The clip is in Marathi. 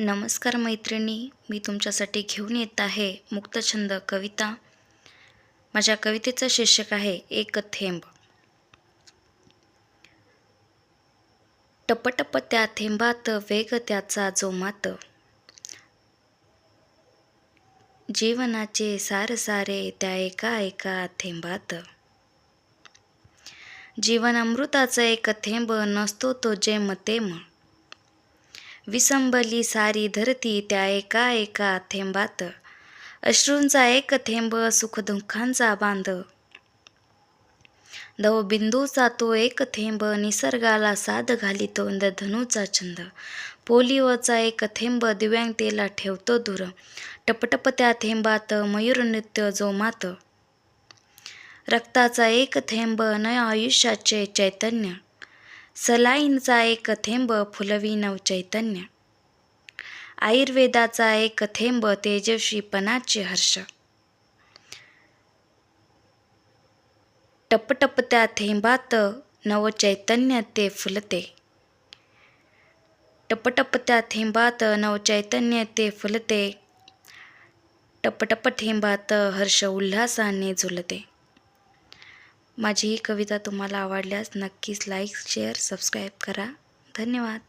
नमस्कार मैत्रिणी मी तुमच्यासाठी घेऊन येत आहे मुक्तछंद कविता. माझ्या कवितेचं शीर्षक आहे एक थेंब. टपटप त्या थेंबात वेग त्याचा जोमात. जीवनाचे सार सारे त्या एका एका थेंबात. जीवन अमृताचं एक थेंब नसतो तो जेम तेम विसंबली सारी धरती त्या एका एका थेंबात. अश्रूंचा एक थेंब सुखदुःखांचा बांध. दवबिंदूचा तो एक थेंब निसर्गाला साद घालितो धनुचा छंद. पोलिओचा एक थेंब दिव्यांगतेला ठेवतो दूर. टपटप त्या थेंबात मयूर नृत्य जोमात. रक्ताचा एक थेंब न आयुष्याचे चैतन्य. सलाईनचा एक थेंब फुलवी नवचैतन्य आयुर्वेदाचा एक थेंब तेजस्वीपणाचे हर्ष. टपटपत्या थेंबात थेंबात नवचैतन्य ते फुलते. टपटपत्या थेंबात नवचैतन्य ते फुलते. टपटप थेंबात हर्ष उल्हासाने झुलते. माझी ही कविता तुम्हाला आवडल्यास नक्कीच लाईक शेअर सबस्क्राईब करा. धन्यवाद.